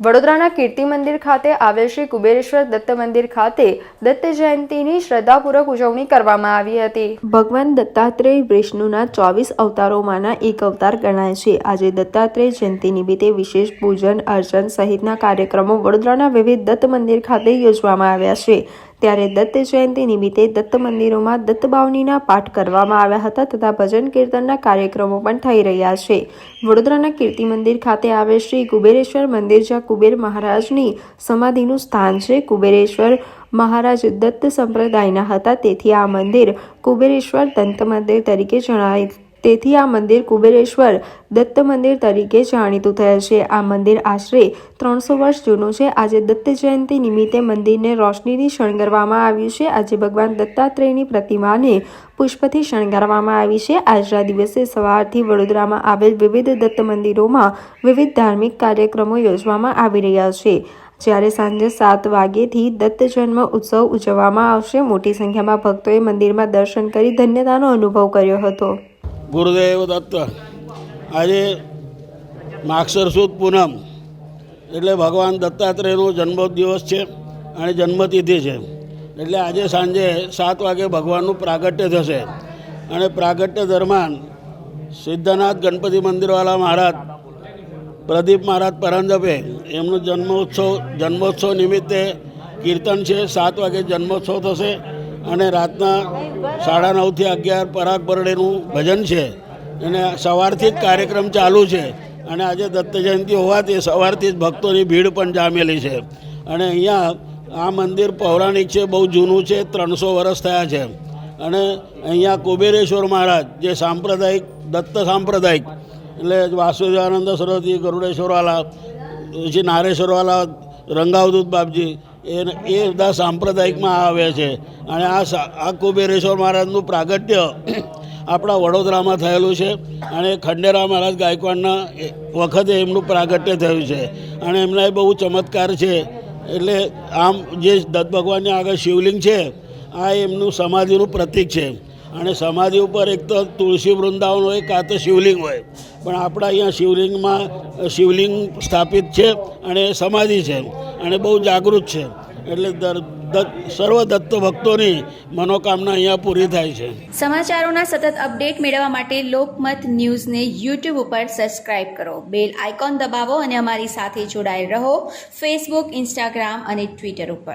વડોદરાના કીર્તિ મંદિર ખાતે આવેલ શ્રી કુબેરેશ્વર દત્ત મંદિર ખાતે દત્ત જયંતીની શ્રદ્ધાપૂર્વક ઉજવણી કરવામાં આવી હતી. ભગવાન દત્તાત્રેય વિષ્ણુના ચોવીસ અવતારોમાંના એક અવતાર ગણાય છે. આજે દત્તાત્રેય જયંતિ નિમિત્તે વિશેષ પૂજન, અર્ચન સહિતના કાર્યક્રમો વડોદરાના વિવિધ દત્ત મંદિર ખાતે યોજવામાં આવ્યા છે. ત્યારે દત્ત જયંતિ નિમિત્તે દત્ત મંદિરોમાં દત્ત બાવનીના પાઠ કરવામાં આવ્યા હતા તથા ભજન કીર્તનના કાર્યક્રમો પણ થઈ રહ્યા છે. વડોદરાના કીર્તિ મંદિર ખાતે આવેલ શ્રી કુબેરેશ્વર મંદિર, જ્યાં કુબેર મહારાજની સમાધિનું સ્થાન છે. કુબેરેશ્વર મહારાજ દત્ત સંપ્રદાયના હતા. તેથી આ મંદિર કુબેરેશ્વર દંત મંદિર તરીકે જણાય તેથી આ મંદિર કુબેરેશ્વર દત્ત મંદિર તરીકે જાણીતું થયેલ છે. આ મંદિર આશરે ત્રણસો વર્ષ જૂનું છે. આજે દત્ત જયંતિ નિમિત્તે મંદિરને રોશનીથી શણગારવામાં આવ્યું છે. આજે ભગવાન દત્તાત્રેયની પ્રતિમાને પુષ્પથી શણગારવામાં આવી છે. આજના દિવસે સવારથી વડોદરામાં આવેલ વિવિધ દત્ત મંદિરોમાં વિવિધ ધાર્મિક કાર્યક્રમો યોજવામાં આવી રહ્યા છે. જ્યારે સાંજે સાત વાગ્યેથી દત્ત જન્મ ઉત્સવ ઉજવવામાં આવશે. મોટી સંખ્યામાં ભક્તોએ મંદિરમાં દર્શન કરી ધન્યતાનો અનુભવ કર્યો હતો. ગુરુદેવ દત્ત. આજે માક્ષર સુદ પૂનમ. એટલે ભગવાન દત્તાત્રેયનો જન્મ દિવસ છે અને જન્મતિથિ છે. એટલે આજે સાંજે સાત વાગે ભગવાનનું પ્રાગટ્ય થશે. અને પ્રાગટ્ય દરમિયાન સિદ્ધનાથ ગણપતિ મંદિરવાળા મહારાજ, પ્રદીપ મહારાજ પરંજપે એમનો જન્મોત્સવ જન્મોત્સવ નિમિત્તે કીર્તન છે. સાત વાગે જન્મોત્સવ થશે. અને રાતના સાડા નવથી અગિયાર પરાગ બરડેનું ભજન છે. અને સવારથી જ કાર્યક્રમ ચાલુ છે. અને આજે દત્ત જયંતિ હોવાથી સવારથી જ ભક્તોની ભીડ પણ જામેલી છે. અને અહીંયા આ મંદિર પૌરાણિક છે, બહુ જૂનું છે, ત્રણસો વર્ષ થયા છે. અને અહીંયા કુબેરેશ્વર મહારાજ, જે સાંપ્રદાયિક, દત્ત સાંપ્રદાયિક, એટલે વાસુદેવાનંદ સરસ્વતી, ગરુડેશ્વરવાલા, પછી નારેશ્વરવાલા, રંગાવદૂત બાપજી એ એ બધા સાંપ્રદાયિકમાં આવે છે. અને આ આ કુબેરેશ્વર મહારાજનું પ્રાગટ્ય આપણા વડોદરામાં થયેલું છે અને ખંડેરા મહારાજ ગાયકવાડના વખતે એમનું પ્રાગટ્ય થયું છે. અને એમના એ બહુ ચમત્કાર છે. એટલે આમ જે દત્ત ભગવાનની આગળ શિવલિંગ છે, આ એમનું સમાધિનું પ્રતીક છે. અને સમાધિ ઉપર એક તો તુલસી વૃંદાવન હોય, કાં તો શિવલિંગ હોય. પણ આપણા અહીંયા શિવલિંગમાં શિવલિંગ સ્થાપિત છે અને સમાધિ છે અને બહુ જાગૃત છે. એટલે સર્વ દત્ત ભક્તોની મનોકામના અહીંયા પૂરી થાય છે. સમાચારોના સતત અપડેટ મેળવવા માટે લોકમત ન્યૂઝને યુટ્યુબ ઉપર સબસ્ક્રાઇબ કરો. બેલ આઇકોન દબાવો અને અમારી સાથે જોડાયેલ રહો. ફેસબુક, ઇન્સ્ટાગ્રામ અને ટ્વિટર ઉપર.